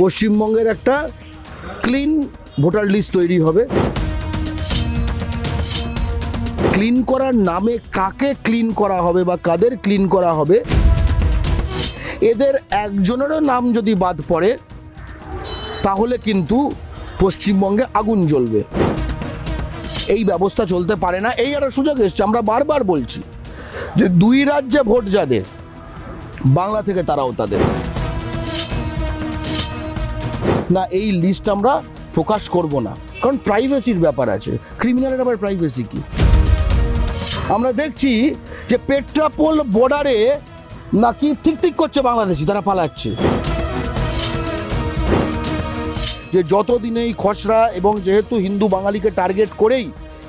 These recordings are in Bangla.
পশ্চিমবঙ্গের একটা ক্লিন ভোটার লিস্ট তৈরি হবে। ক্লিন করার নামে কাকে ক্লিন করা হবে বা কাদের ক্লিন করা হবে, এদের একজনেরও নাম যদি বাদ পড়ে, তাহলে কিন্তু পশ্চিমবঙ্গে আগুন জ্বলবে। এই ব্যবস্থা চলতে পারে না। এই একটা সুযোগ এসছে, আমরা বারবার বলছি যে দুই রাজ্যে ভোট যাদের, বাংলা থেকে তারাও তাদের। না এই লিস্ট আমরা প্রকাশ করব না। কারণ প্রাইভেসির ব্যাপার আছে। ক্রিমিনালের আবার প্রাইভেসি কি? আমরা দেখছি যে পেট্রাপোল বর্ডারে নাকি ঠিক ঠিক করছে বাংলাদেশি, তারা পালাচ্ছে। যে যতদিন এই খসড়া এবং যেহেতু হিন্দু বাঙালিকে টার্গেট করেই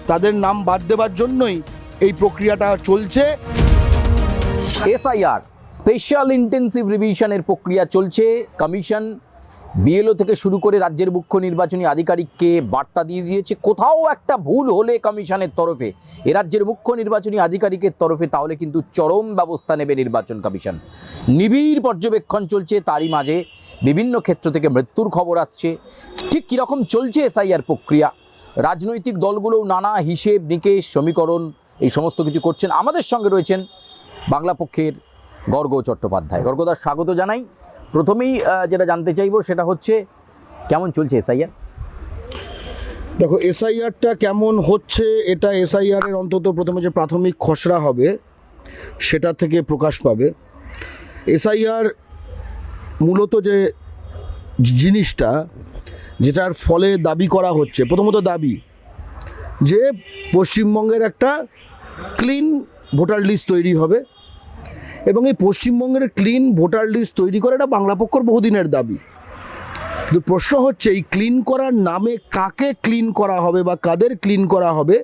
তাদের নাম বাদ দেওয়ার জন্যই এই প্রক্রিয়াটা চলছে। এসআইআর স্পেশাল ইন্টেন্সিভ রিভিশনের প্রক্রিয়া চলছে। কমিশন বিএলও থেকে শুরু করে রাজ্যের মুখ্য নির্বাচনী আধিকারিককে বার্তা দিয়ে দিয়েছে। কোথাও একটা ভুল হলে কমিশনের তরফে, এ রাজ্যের মুখ্য নির্বাচনী আধিকারিকের তরফে তাহলে কিন্তু চরম ব্যবস্থা নেবে নির্বাচন কমিশন। নিবিড় পর্যবেক্ষণ চলছে তারই মাঝে, বিভিন্ন ক্ষেত্র থেকে মৃত্যুর খবর আসছে। ঠিক কীরকম চলছে এসআইআর প্রক্রিয়া? রাজনৈতিক দলগুলোও নানা হিসেব নিকেশ, সমীকরণ, এই সমস্ত কিছু করছেন। আমাদের সঙ্গে রয়েছেন বাংলা পক্ষের গর্গ চট্টোপাধ্যায়। গর্গদার স্বাগত জানাই। প্রথমেই যেটা জানতে চাইব সেটা হচ্ছে, কেমন চলছে এসআইআর দেখো এসআইআরটা কেমন হচ্ছে, এটা এসআইআর এর অন্তত প্রথমে যে প্রাথমিক খসড়া হবে, সেটা থেকে প্রকাশ পাবে। এসআইআর মূলত যে জিনিসটা, যেটার ফলে দাবি করা হচ্ছে, প্রথমত দাবি যে পশ্চিমবঙ্গের একটা ক্লিন ভোটার লিস্ট তৈরি হবে। এবং এই পশ্চিমবঙ্গের ক্লিন ভোটার লিস্ট তৈরি করা এটা বাংলা পক্ষর বহুদিনের দাবি। কিন্তু প্রশ্ন হচ্ছে, এই ক্লিন করার নামে কাকে ক্লিন করা হবে বা কাদের ক্লিন করা হবে,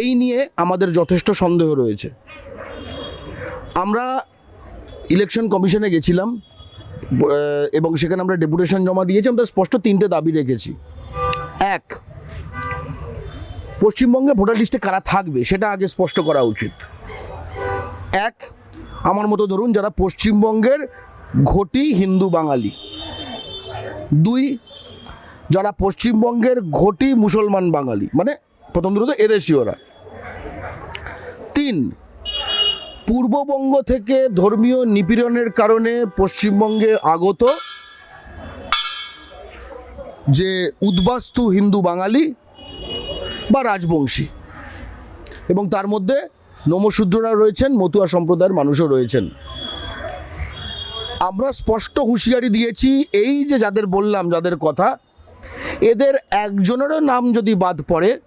এই নিয়ে আমাদের যথেষ্ট সন্দেহ রয়েছে। আমরা ইলেকশন কমিশনে গেছিলাম এবং সেখানে আমরা ডেপুটেশন জমা দিয়েছি, আমরা স্পষ্ট তিনটে দাবি রেখেছি। এক, পশ্চিমবঙ্গে ভোটার লিস্টে কারা থাকবে, সেটা আগে স্পষ্ট করা উচিত। এক আমার মতো ধরুন যারা পশ্চিমবঙ্গের ঘটি হিন্দু বাঙালি। দুই, যারা পশ্চিমবঙ্গের ঘটি মুসলমান বাঙালি মানে প্রথম দুটো এদেশীয়রা। তিন, পূর্ববঙ্গ থেকে ধর্মীয় নিপীড়নের কারণে পশ্চিমবঙ্গে আগত যে উদ্বাস্তু হিন্দু বাঙালি বা রাজবংশী এবং তার মধ্যে নমশূদ্ররা রয়েছেন, মতুয়া সম্প্রদায়ের মানুষও রয়েছেন। আমরা স্পষ্ট হুঁশিয়ারি দিয়েছি, এই যে যাদের বললাম, যাদের কথা, এদের একজনেরও নাম যদি বাদ পড়ে,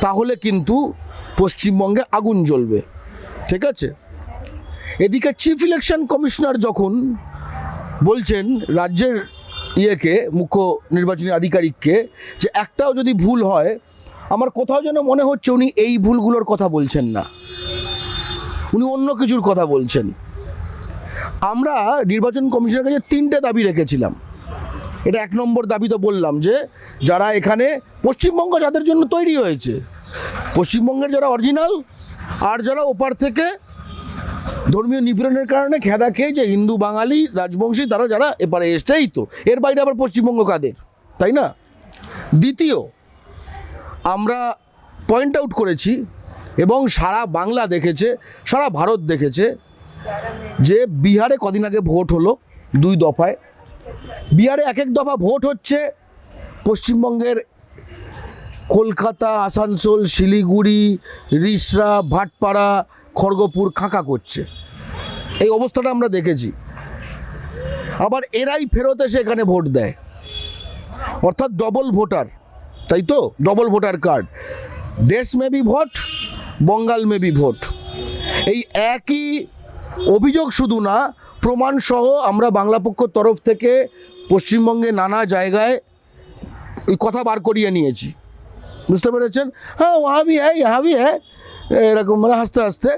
তাহলে কিন্তু পশ্চিমবঙ্গে আগুন জ্বলবে। ঠিক আছে? এদিকে চিফ ইলেকশন কমিশনার যখন বলছেন রাজ্যের ইয়েকে, মুখ্য নির্বাচনী আধিকারিককে, যে একটাও যদি ভুল হয় আমার কোথাও যেন মনে হচ্ছে উনি এই ভুলগুলোর কথা বলছেন না। উনি অন্য কিছুর কথা বলছেন। আমরা নির্বাচন কমিশনের কাছে তিনটে দাবি রেখেছিলাম। এটা এক নম্বর দাবি তো বললাম যে, যারা এখানে পশ্চিমবঙ্গ যাদের জন্য তৈরি হয়েছে, পশ্চিমবঙ্গের যারা অরিজিনাল আর যারা ওপার থেকে ধর্মীয় নিপীড়নের কারণে খেদা খেয়ে যে হিন্দু, বাঙালি, রাজবংশী, তারা যারা এপারে এসছেই তো। এর বাইরে আবার পশ্চিমবঙ্গ কাদের? তাই না? দ্বিতীয় আমরা পয়েন্ট আউট করেছি এবং সারা বাংলা দেখেছে, সারা ভারত দেখেছে যে বিহারে কদিন আগে ভোট হলো? দুই দফায়। বিহারে এক এক দফা ভোট হচ্ছে। পশ্চিমবঙ্গের কলকাতা, আসানসোল, শিলিগুড়ি, রিসরা, ভাটপাড়া, খড়গপুর খাঁকা করছে। এই অবস্থাটা আমরা দেখেছি। আবার এরাই ফেরত এসে এখানে ভোট দেয়। অর্থাৎ ডবল ভোটার তাই তো? ডবল ভোটার কার্ড দেশ মেবি ভোট বঙ্গাল মেবি ভোট এই একই অভিযোগ শুধু না, প্রমাণ সহ আমরা বাংলা পক্ষ তরফ থেকে পশ্চিমবঙ্গে নানা জায়গায় ওই কথা বার করিয়ে নিয়েছি। বুঝতে পেরেছেন? হ্যাঁ ওহা ভি হ্যাঁ ইহা ভি হ্যাঁ এরকম মানে হাসতে হাসতে।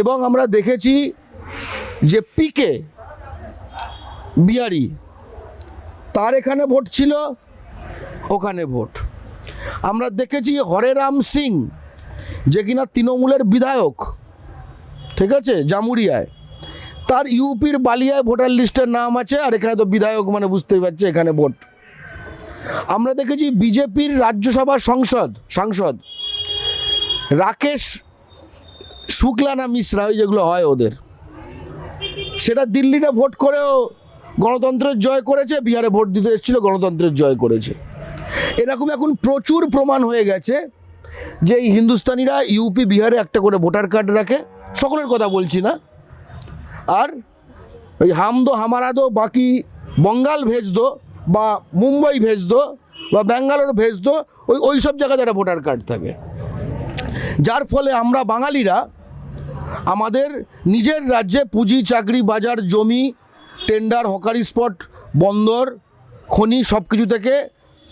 এবং আমরা দেখেছি যে পিকে বিহারি, তার এখানে ভোট ছিল। ওখানে ভোট। আমরা দেখেছি হরেরাম সিং, যে কিনা তৃণমূলের বিধায়ক, ঠিক আছে, জামুরিয়ায়। তার ইউপির বালিয়ায় ভোটার লিস্টের নাম আছে, আর এখানে তো বিধায়ক মানে বুঝতেই পারছে এখানে ভোট। আমরা দেখেছি বিজেপির রাজ্যসভা সংসদ, সাংসদ, রাকেশ শুক্লা না মিশ্রা, ওই যেগুলো হয় ওদের। সেটা দিল্লিতে ভোট করেও গণতন্ত্রের জয় করেছে, বিহারে ভোট দিতে এসেছিল, গণতন্ত্রের জয় করেছে। এরকম এখন প্রচুর প্রমাণ হয়ে গেছে যে এই হিন্দুস্তানিরা ইউপি, বিহারে একটা করে ভোটার কার্ড রাখে। সকলের কথা বলছি না। আর ওই হাম দো হামারা দো বাকি বঙ্গাল ভেজ দো বা মুম্বাই ভেজ দো বা ব্যাঙ্গালোর ভেজ দো ওই ওই সব জায়গায় যারা ভোটার কার্ড থাকে। যার ফলে আমরা বাঙালিরা আমাদের নিজের রাজ্যে পুঁজি, চাকরি, বাজার, জমি টেন্ডার হকারি স্পট বন্দর, খনি সব কিছু থেকে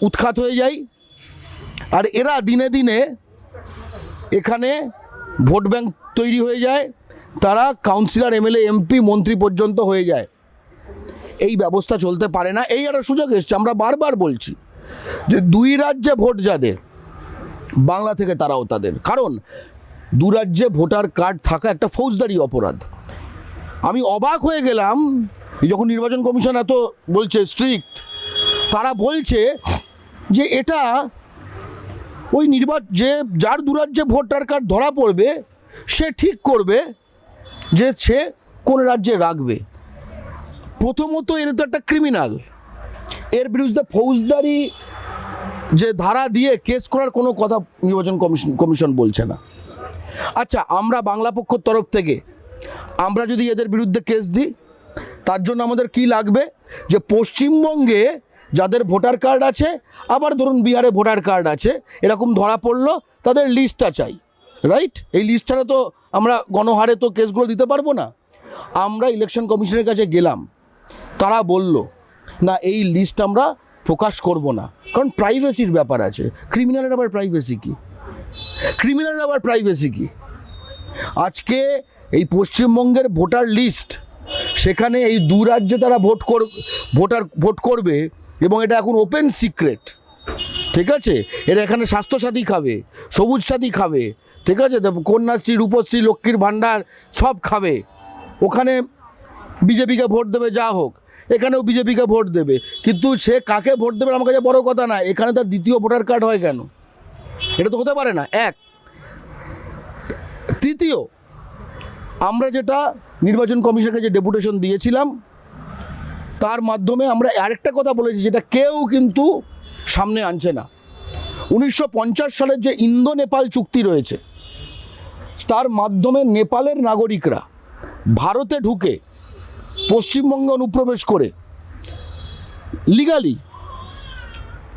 উৎখাত হয়ে যায় আর এরা দিনে দিনে এখানে ভোট ব্যাংক তৈরি হয়ে যায়, তারা কাউন্সিলর, এমএলএ, এমপি, মন্ত্রী পর্যন্ত হয়ে যায়। এই ব্যবস্থা চলতে পারে না। এই একটা সুযোগ এসছে, আমরা বারবার বলছি যে দুই রাজ্যে ভোট যাদের, বাংলা থেকে তারাও তাদের। কারণ দু রাজ্যে ভোটার কার্ড থাকা একটা ফৌজদারি অপরাধ। আমি অবাক হয়ে গেলাম যখন নির্বাচন কমিশন এত বলছে স্ট্রিক্ট তারা বলছে যে এটা ওই নির্বাচ যে যার দু রাজ্যে ভোটার কার্ড ধরা পড়বে, সে ঠিক করবে যে সে কোন রাজ্যে রাখবে। প্রথমত এর তো একটা ক্রিমিনাল এর বিরুদ্ধে ফৌজদারি যে ধারা দিয়ে কেস করার কোনো কথা নির্বাচন কমিশন কমিশন বলছে না। আচ্ছা আমরা বাংলা পক্ষর তরফ থেকে, আমরা যদি এদের বিরুদ্ধে কেস দিই, তার জন্য আমাদের কি লাগবে? যে পশ্চিমবঙ্গে যাদের ভোটার কার্ড আছে, আবার ধরুন বিহারে ভোটার কার্ড আছে, এরকম ধরা পড়ল, তাদের লিস্টটা চাই রাইট এই লিস্ট ছাড়া তো আমরা গণহারে তো কেসগুলো দিতে পারব না। আমরা ইলেকশন কমিশনের কাছে গেলাম, তারা বলল, না, এই লিস্ট আমরা প্রকাশ করব না, কারণ প্রাইভেসির ব্যাপার আছে। ক্রিমিনালের আবার প্রাইভেসি কী? ক্রিমিনালের আবার প্রাইভেসি কী? আজকে এই পশ্চিমবঙ্গের ভোটার লিস্ট, সেখানে এই দু রাজ্যে তারা ভোট কর, ভোটার, ভোট করবে এবং এটা এখন ওপেন সিক্রেট ঠিক আছে? এরা এখানে স্বাস্থ্যসাথী খাবে, সবুজ সাথী খাবে, ঠিক আছে? কন্যাশ্রী, রূপশ্রী, লক্ষ্মীর ভাণ্ডার সব খাবে। ওখানে বিজেপিকে ভোট দেবে, যা হোক। এখানেও বিজেপিকে ভোট দেবে। কিন্তু সে কাকে ভোট দেবে আমার কাছে বড় কথা না। এখানে তার দ্বিতীয় ভোটার কার্ড হয় কেন? এটা তো হতে পারে না। এক। তৃতীয়, আমরা যেটা নির্বাচন কমিশনকে যে ডেপুটেশন দিয়েছিলাম তার মাধ্যমে আমরা আরেকটা কথা বলেছি, যেটা কেউ কিন্তু সামনে আনছে না। উনিশশো পঞ্চাশ সালের যে ইন্দো নেপাল চুক্তি রয়েছে, তার মাধ্যমে নেপালের নাগরিকরা ভারতে ঢুকে পশ্চিমবঙ্গে অনুপ্রবেশ করে লিগালি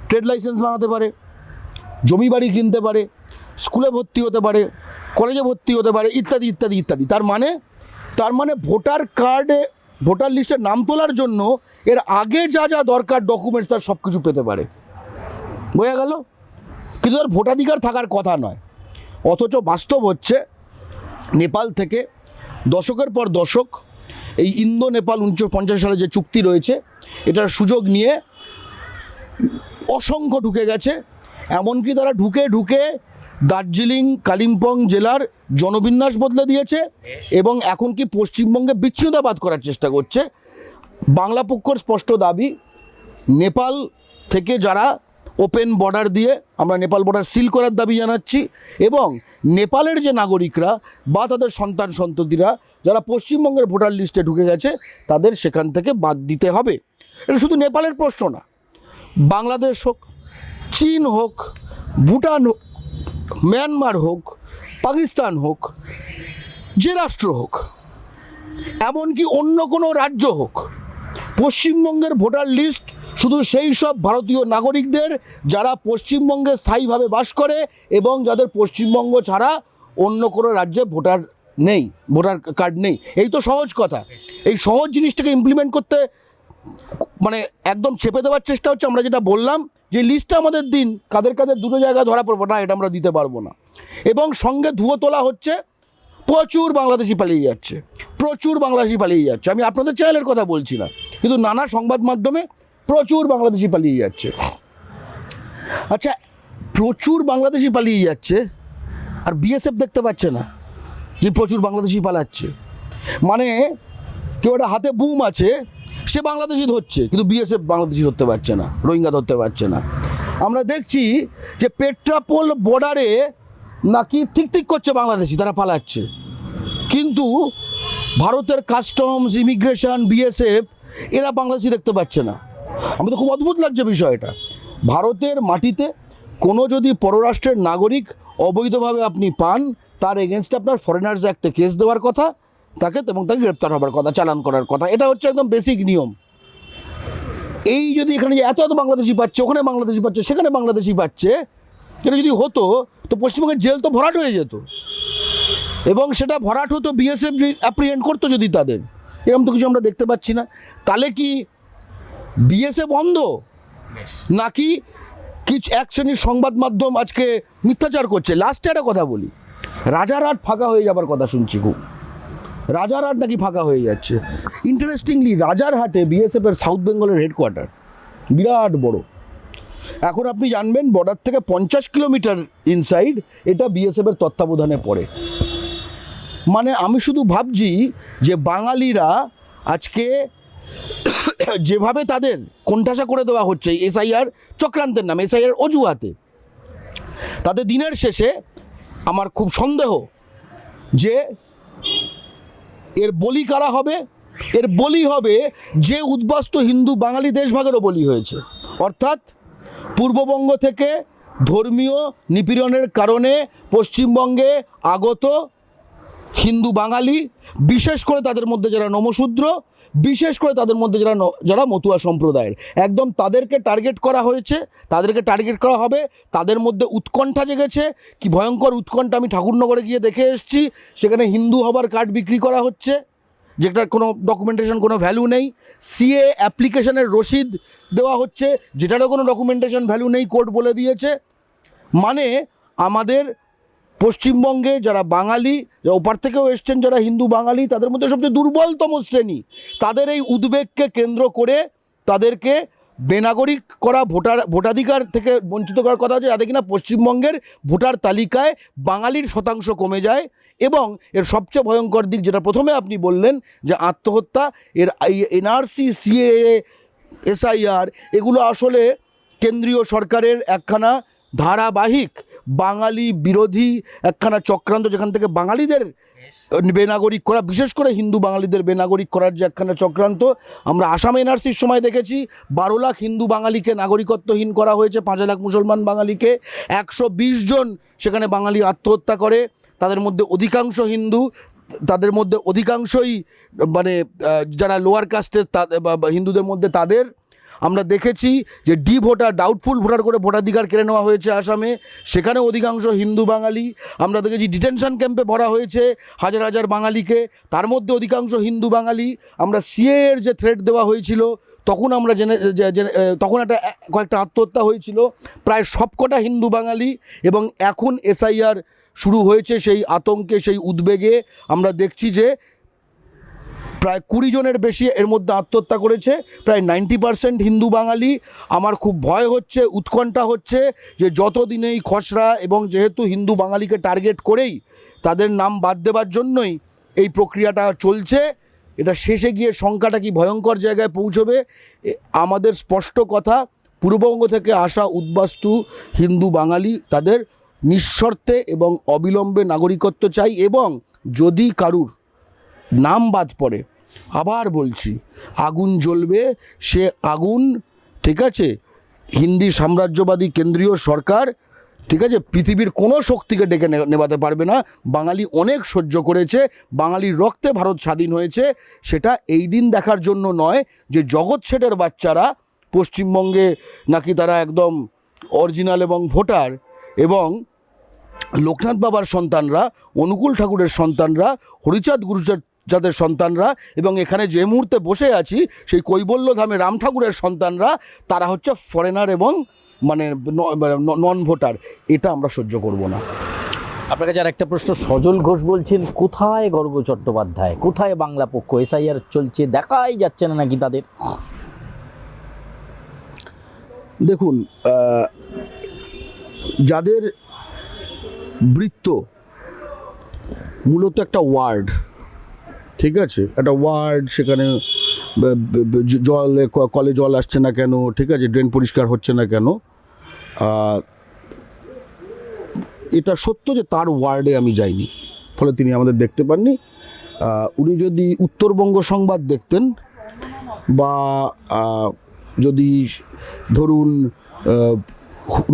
ট্রেড লাইসেন্স বানাতে পারে, জমি বাড়ি কিনতে পারে, স্কুলে ভর্তি হতে পারে কলেজে ভর্তি হতে পারে, ইত্যাদি ইত্যাদি ইত্যাদি। তার মানে তার মানে ভোটার কার্ডে ভোটার লিস্টে নাম তোলার জন্য এর আগে যা যা দরকার ডকুমেন্টস তার সব কিছু পেতে পারে। বোঝা গেল? কিন্তু তার ভোটাধিকার থাকার কথা নয়। অথচ বাস্তব হচ্ছে, নেপাল থেকে দশকের পর দশক এই ইন্দো নেপাল উনিশশো পঞ্চাশ সালে যে চুক্তি রয়েছে, এটার সুযোগ নিয়ে অসংখ্য ঢুকে গেছে। এমনকি তারা ঢুকে ঢুকে দার্জিলিং, কালিম্পং জেলার জনবিন্যাস বদলে দিয়েছে এবং এখন কি পশ্চিমবঙ্গে বিচ্ছিন্নতাবাদ করার চেষ্টা করছে। বাংলা পক্ষর স্পষ্ট দাবি, নেপাল থেকে যারা ওপেন বর্ডার দিয়ে আমরা নেপাল বর্ডার সিল করার দাবি জানাচ্ছি এবং নেপালের যে নাগরিকরা বা তাদের সন্তান সন্ততিরা যারা পশ্চিমবঙ্গের ভোটার লিস্টে ঢুকে গেছে, তাদের সেখান থেকে বাদ দিতে হবে। এটা শুধু নেপালের প্রশ্ন না, বাংলাদেশ হোক, চীন হোক, ভুটান হোক মিয়ানমার হোক পাকিস্তান হোক, যে রাষ্ট্র হোক, এমনকি অন্য কোনো রাজ্য হোক, পশ্চিমবঙ্গের ভোটার লিস্ট শুধু সেই সব ভারতীয় নাগরিকদের যারা পশ্চিমবঙ্গে স্থায়ীভাবে বাস করে এবং যাদের পশ্চিমবঙ্গ ছাড়া অন্য কোনো রাজ্যে ভোটার নেই, ভোটার কার্ড নেই। এই তো সহজ কথা। এই সহজ জিনিসটাকে ইমপ্লিমেন্ট করতে মানে একদম চেপে দেওয়ার চেষ্টা হচ্ছে। আমরা যেটা বললাম যে লিস্টটা আমাদের দিন, কাদের কাদের দুটো জায়গায় ধরা পড়ব, না, এটা আমরা দিতে পারব না। এবং সঙ্গে ধুয়ো তোলা হচ্ছে, প্রচুর বাংলাদেশি পালিয়ে যাচ্ছে, প্রচুর বাংলাদেশি পালিয়ে যাচ্ছে। আমি আপনাদের চ্যানেলের কথা বলছি না, কিন্তু নানা সংবাদ মাধ্যমে প্রচুর বাংলাদেশি পালিয়ে যাচ্ছে। আচ্ছা প্রচুর বাংলাদেশি পালিয়ে যাচ্ছে, আর বিএসএফ দেখতে পাচ্ছে না যে প্রচুর বাংলাদেশি পালাচ্ছে। মানে কেউ একটা হাতে বুম আছে, সে বাংলাদেশি ধরছে, কিন্তু বিএসএফ বাংলাদেশি ধরতে পারছে না, রোহিঙ্গা ধরতে পারছে না। আমরা দেখছি যে পেট্রাপোল বর্ডারে নাকি ঠিক ঠিক করছে বাংলাদেশি, তারা পালাচ্ছে। কিন্তু ভারতের কাস্টমস ইমিগ্রেশন বিএসএফ এরা বাংলাদেশি দেখতে পাচ্ছে না। আমাদের খুব অদ্ভুত লাগছে বিষয়টা। ভারতের মাটিতে কোনো যদি পররাষ্ট্রের নাগরিক অবৈধভাবে আপনি পান, তার এগেনস্টে আপনার ফরেনার্স অ্যাক্টে কেস দেওয়ার কথা তাকে এবং তাকে গ্রেপ্তার হবার কথা চালান করার কথা। এটা হচ্ছে একদম বেসিক নিয়ম। এই যদি এখানে যে এত এত বাংলাদেশি পাচ্ছে ওখানে বাংলাদেশি পাচ্ছে সেখানে বাংলাদেশি পাচ্ছে এটা যদি হতো তো পশ্চিমবঙ্গের জেল তো ভরাট হয়ে যেত। এবং সেটা ভরাট হতো বিএসএফ অ্যাপ্রিহেন্ড করতো যদি তাদের। এরকম তো কিছু আমরা দেখতে পাচ্ছি না। তাহলে কি বিএসএফ বন্ধ? নাকি কিছু এক শ্রেণির সংবাদ মাধ্যম আজকে মিথ্যাচার করছে? লাস্টে একটা কথা বলি। রাজারহাট ফাঁকা হয়ে যাবার কথা শুনছি খুব। রাজারহাট নাকি ফাঁকা হয়ে যাচ্ছে। ইন্টারেস্টিংলি রাজারহাটে বিএসএফের সাউথ বেঙ্গলের হেডকোয়ার্টার বিরাট বড়। এখন আপনি জানবেন বর্ডার থেকে পঞ্চাশ কিলোমিটার ইনসাইড এটা বিএসএফের তত্ত্বাবধানে পড়ে। মানে আমি শুধু ভাবছি যে বাঙালিরা আজকে যেভাবে তাদের কোণঠাসা করে দেওয়া হচ্ছে এসআইআর চক্রান্তের নামে এসআইআর অজুহাতে। তাদের দিনের শেষে আমার খুব সন্দেহ যে এর বলি কারা হবে? এর বলি হবে যে উদ্বাস্তু হিন্দু বাঙালি দেশভাগেরও বলি হয়েছে। অর্থাৎ পূর্ববঙ্গ থেকে ধর্মীয় নিপীড়নের কারণে পশ্চিমবঙ্গে আগত হিন্দু বাঙালি, বিশেষ করে তাদের মধ্যে যারা নমশূদ্র বিশেষ করে তাদের মধ্যে যারা যারা মতুয়া সম্প্রদায়ের। একদম তাদেরকে টার্গেট করা হয়েছে, তাদেরকে টার্গেট করা হবে, তাদের মধ্যে উৎকণ্ঠা জেগেছে। কি ভয়ঙ্কর উৎকণ্ঠা, আমি ঠাকুরনগরে গিয়ে দেখে এসেছি, সেখানে হিন্দু হবার কার্ড বিক্রি করা হচ্ছে যেটার কোনো ডকুমেন্টেশন কোনো ভ্যালু নেই। সিএ অ্যাপ্লিকেশনের রসিদ দেওয়া হচ্ছে, যেটারও কোনো ডকুমেন্টেশন ভ্যালু নেই কোর্ট বলে দিয়েছে। মানে আমাদের পশ্চিমবঙ্গে যারা বাঙালি ওপার থেকেও এসছেন যারা হিন্দু বাঙালি, তাদের মধ্যে সবচেয়ে দুর্বলতম শ্রেণি। তাদের এই উদ্বেগকে কেন্দ্র করে তাদেরকে বেনাগরিক করা ভোটার, ভোটাধিকার থেকে বঞ্চিত করার কথা হচ্ছে, যাতে কিনা পশ্চিমবঙ্গের ভোটার তালিকায় বাঙালির শতাংশ কমে যায় এবং এর সবচেয়ে ভয়ঙ্কর দিক যেটা প্রথমে আপনি বললেন, যে আত্মহত্যা, এর এনআরসি, সিএএ, এসআইআর, এগুলো আসলে কেন্দ্রীয় সরকারের একখানা ধারাবাহিক বাঙালি বিরোধী একখানা চক্রান্ত যেখান থেকে বাঙালিদের বেনাগরিক করা, বিশেষ করে হিন্দু বাঙালিদের বেনাগরিক করার যে একখানা চক্রান্ত, আমরা আসাম এনআরসির সময় দেখেছি, বারো লাখ হিন্দু বাঙালিকে নাগরিকত্বহীন করা হয়েছে, পাঁচ লাখ মুসলমান বাঙালিকে, একশো বিশ জন সেখানে বাঙালি আত্মহত্যা করে, তাদের মধ্যে অধিকাংশ হিন্দু, তাদের মধ্যে অধিকাংশই মানে যারা লোয়ার কাস্টের হিন্দুদের মধ্যে তাদের আমরা দেখেছি যে ডি ভোটার ডাউটফুল ভোটার করে ভোটাধিকার কেড়ে নেওয়া হয়েছে আসামে। সেখানে অধিকাংশ হিন্দু বাঙালি। আমরা দেখেছি ডিটেনশন ক্যাম্পে ভরা হয়েছে হাজার হাজার বাঙালিকে। তার মধ্যে অধিকাংশ হিন্দু বাঙালি। আমরা সিএ এর যে থ্রেট দেওয়া হয়েছিল, তখন আমরা জেনে- তখন একটা কয়েকটা আত্মহত্যা হয়েছিল। প্রায় সবকটা হিন্দু বাঙালি এবং এখন এসআইআর শুরু হয়েছে সেই আতঙ্কে, সেই উদ্বেগে। আমরা দেখছি যে প্রায় কুড়ি জনের বেশি এর মধ্যে আত্মহত্যা করেছে। প্রায় নাইনটি পার্সেন্ট হিন্দু বাঙালি। আমার খুব ভয় হচ্ছে, উৎকণ্ঠা হচ্ছে যে যতদিন এই খসড়া এবং যেহেতু হিন্দু বাঙালিকে টার্গেট করেই তাদের নাম বাদ দেওয়ার জন্যই এই প্রক্রিয়াটা চলছে। এটা শেষে গিয়ে সংখ্যাটা কি ভয়ঙ্কর জায়গায় পৌঁছবে? আমাদের স্পষ্ট কথা, পূর্ববঙ্গ থেকে আসা উদ্বাস্তু হিন্দু বাঙালি তাদের নিঃশর্তে এবং অবিলম্বে নাগরিকত্ব চাই এবং যদি কারুর নাম বাদ পড়ে। আবার বলছি, আগুন জ্বলবে, সে আগুন, ঠিক আছে, হিন্দি সাম্রাজ্যবাদী কেন্দ্রীয় সরকার, ঠিক আছে, পৃথিবীর কোনো শক্তিকে ডেকে নে- নেভাতে পারবে না। বাঙালি অনেক সহ্য করেছে, বাঙালির রক্তে ভারত স্বাধীন হয়েছে। সেটা এই দিন দেখার জন্য নয় যে জগৎ শেঠের বাচ্চারা পশ্চিমবঙ্গে নাকি তারা একদম অরিজিনাল এবং ভোটার এবং লোকনাথ বাবার সন্তানরা, অনুকূল ঠাকুরের সন্তানরা, হরিচাঁদ গুরুচাঁদ যাদের সন্তানরা এবং এখানে যে মুহূর্তে বসে আছি সেই কৈবল্য ধামে রাম ঠাকুরের সন্তানরা তারা হচ্ছে ফরেনার এবং মানে নন ভোটার এটা আমরা সহ্য করব না। আপনার কাছে আর একটা প্রশ্ন সজল ঘোষ বলছেন কোথায় গর্গ চট্টোপাধ্যায়? কোথায় বাংলা পক্ষ? এসআইআর চলছে দেখাই যাচ্ছে না নাকি তাদের? দেখুন যাদের বৃত্ত মূলত একটা ওয়ার্ড ঠিক আছে, একটা ওয়ার্ড সেখানে জলে কলে জল আসছে না কেন, ঠিক আছে ড্রেন পরিষ্কার হচ্ছে না কেন এটা সত্য যে তার ওয়ার্ডে আমি যাইনি, ফলে তিনি আমাদের দেখতে পাননি উনি যদি উত্তরবঙ্গ সংবাদ দেখতেন বা যদি ধরুন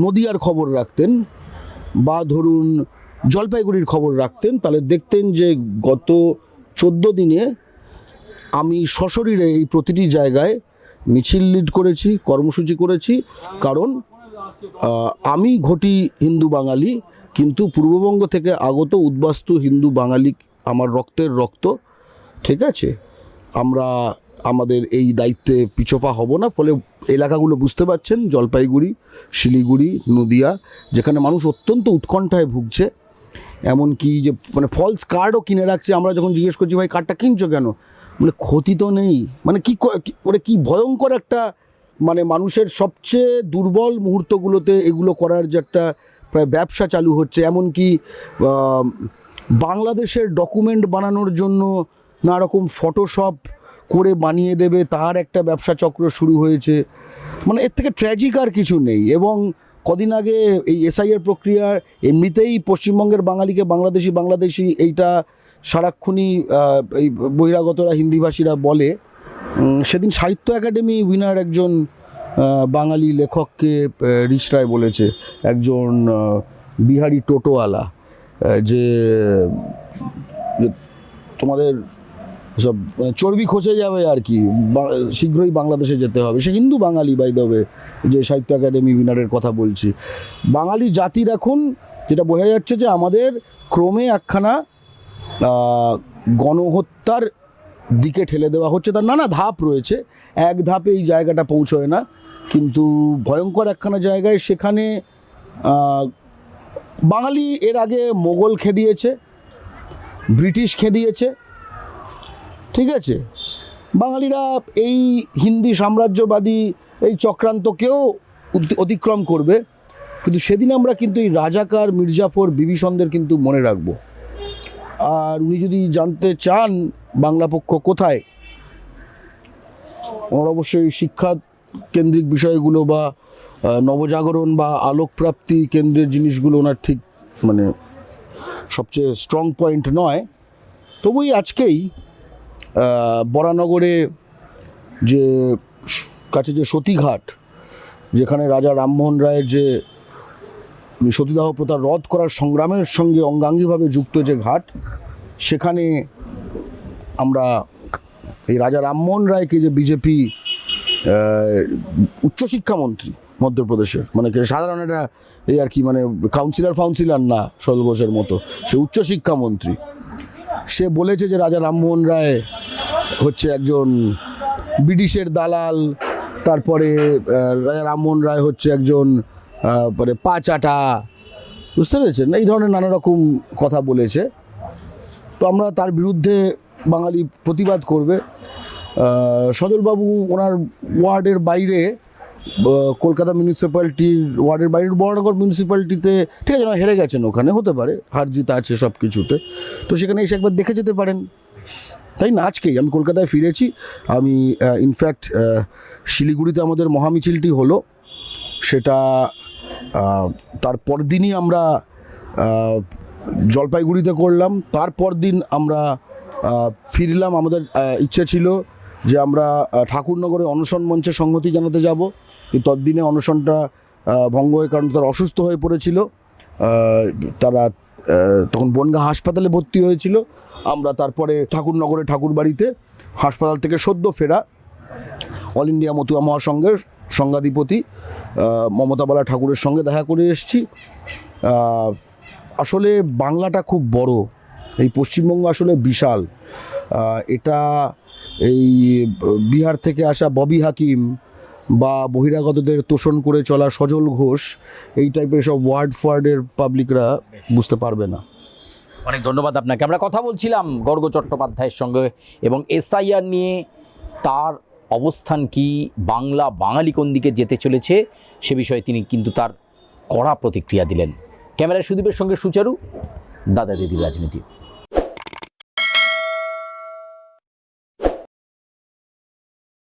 নদিয়ার খবর রাখতেন বা ধরুন জলপাইগুড়ির খবর রাখতেন, তাহলে দেখতেন যে গত চোদ্দ দিনে আমি সশরীরে এই প্রতিটি জায়গায় মিছিল লিড করেছি, কর্মসূচি করেছি। কারণ আমি ঘটি হিন্দু বাঙালি, কিন্তু পূর্ববঙ্গ থেকে আগত উদ্বাস্তু হিন্দু বাঙালি আমার রক্তের রক্ত, ঠিক আছে? আমরা আমাদের এই দায়িত্বে পিছোপা হব না, ফলে এলাকাগুলো বুঝতে পারছেন, জলপাইগুড়ি, শিলিগুড়ি, নদিয়া, যেখানে মানুষ অত্যন্ত উৎকণ্ঠায় ভুগছে এমনকি যে মানে ফলস কার্ডও কিনে রাখছে। আমরা যখন জিজ্ঞেস করছি, ভাই কার্ডটা কিনছো কেন? মানে ক্ষতি তো নেই। মানে কি ক- কি- কি ভয়ঙ্কর একটা মানে মানুষের সবচেয়ে দুর্বল মুহূর্তগুলোতে এগুলো করার যে একটা প্রায় ব্যবসা চালু হচ্ছে। এমনকি বাংলাদেশের ডকুমেন্ট বানানোর জন্য নানা রকম ফটোশপ করে বানিয়ে দেবে, তার একটা ব্যবসা চক্র শুরু হয়েছে। মানে এর থেকে ট্র্যাজিক আর কিছু নেই। এবং কদিন আগে এই এসআইয়ের প্রক্রিয়ার এমনিতেই পশ্চিমবঙ্গের বাঙালিকে বাংলাদেশি বাংলাদেশি এইটা সারাক্ষণই এই বহিরাগতরা হিন্দিভাষীরা বলে। সেদিন সাহিত্য একাডেমি উইনার একজন বাঙালি লেখককে রিচ রায় বলেছে, একজন বিহারি টোটোওয়ালা যে তোমাদের সব মানে চর্বি খসে যাবে আর কি। শীঘ্রই বাংলাদেশে যেতে হবে। সে হিন্দু বাঙালি বাই দেবে যে সাহিত্য একাডেমি উইনারের কথা বলছি। বাঙালি জাতির এখন যেটা বোঝা যাচ্ছে যে আমাদের ক্রমে একখানা গণহত্যার দিকে ঠেলে দেওয়া হচ্ছে। তার নানা ধাপ রয়েছে। এক ধাপে এই জায়গাটা পৌঁছয় না। কিন্তু ভয়ঙ্কর একখানা জায়গায় সেখানে বাঙালি এর আগে মোগল খেদিয়েছে, ব্রিটিশ খেদিয়েছে ঠিক আছে? বাঙালিরা এই হিন্দি সাম্রাজ্যবাদী, এই চক্রান্তকেও অতিক্রম করবে। কিন্তু সেদিন আমরা কিন্তু এই রাজাকার মির্জাফর বিভীষণদের কিন্তু মনে রাখব। আর উনি যদি জানতে চান বাংলা পক্ষ কোথায় ওনার অবশ্যই শিক্ষা কেন্দ্রিক বিষয়গুলো বা নবজাগরণ বা আলোকপ্রাপ্তি কেন্দ্রের জিনিসগুলো ওনার ঠিক মানে সবচেয়ে স্ট্রং পয়েন্ট নয়। তবুই আজকেই বরানগরে যে কাছে যে সতীঘাট, যেখানে রাজা রামমোহন রায়ের যে সতীদাহ প্রথা রদ করার সংগ্রামের সঙ্গে অঙ্গাঙ্গিভাবে যুক্ত যে ঘাট, সেখানে আমরা এই রাজা রামমোহন রায়কে যে বিজেপি উচ্চশিক্ষামন্ত্রী মধ্যপ্রদেশের মানে সাধারণ একটা এই আর কি মানে কাউন্সিলর ফাউন্সিলর না সল ঘোষের মতো, সে উচ্চশিক্ষামন্ত্রী সে বলেছে যে রাজা রামমোহন রায় হচ্ছে একজন ব্রিটিশের দালাল, তারপরে রামমোহন রায় হচ্ছে একজন মানে পা চাটা, বুঝতে পেরেছেন? এই ধরনের নানা রকম কথা বলেছে। তো আমরা তার বিরুদ্ধে বাঙালি প্রতিবাদ করবে। সজলবাবু ওনার ওয়ার্ডের বাইরে কলকাতা মিউনিসিপ্যালিটির ওয়ার্ডের বাইরে, বড়নগর মিউনিসিপ্যালিটিতে ঠিক আছে হেরে গেছেন ওখানে, হতে পারে হার জিত আছে সব কিছুতে তো সেখানে এসে একবার দেখে যেতে পারেন। তাই না? আজকেই আমি কলকাতায় ফিরেছি। আমি ইনফ্যাক্ট শিলিগুড়িতে আমাদের মহামিছিলটি হলো। সেটা তারপর দিনই আমরা জলপাইগুড়িতে করলাম। তারপর দিন আমরা ফিরলাম। আমাদের ইচ্ছে ছিল যে আমরা ঠাকুরনগরে অনশন মঞ্চে সংহতি জানাতে যাব। ততদিনে অনশনটা ভঙ্গ হয়ে, কারণ তারা অসুস্থ হয়ে পড়েছিল। তারা তখন বনগা হাসপাতালে ভর্তি হয়েছিল। আমরা তারপরে ঠাকুরনগরে ঠাকুরবাড়িতে হাসপাতাল থেকে সদ্য ফেরা অল ইন্ডিয়া মতুয়া মহাসংঘের সংঘাধিপতি আহ, মমতা বালা ঠাকুরের সঙ্গে দেখা করে এসেছি। আসলে বাংলাটা খুব বড় এই পশ্চিমবঙ্গ আসলে বিশাল। এটা এই বিহার থেকে আসা ববি হাকিম বা বহিরাগতদের তোষণ করে চলা সজল ঘোষ এই টাইপের সব ওয়ার্ড ফোয়ার্ডের পাবলিকরা বুঝতে পারবে না। অনেক ধন্যবাদ আপনাকে। আমরা কথা বলছিলাম গর্গ চট্টোপাধ্যায়ের সঙ্গে এবং এসআইআর নিয়ে তার অবস্থান কি, বাংলা বাঙালি কোন দিকে যেতে চলেছে, সে বিষয়ে তিনি কিন্তু তার কড়া প্রতিক্রিয়া দিলেন। ক্যামেরায় সুদীপের সঙ্গে সুচারু, দাদা দিদি রাজনীতি।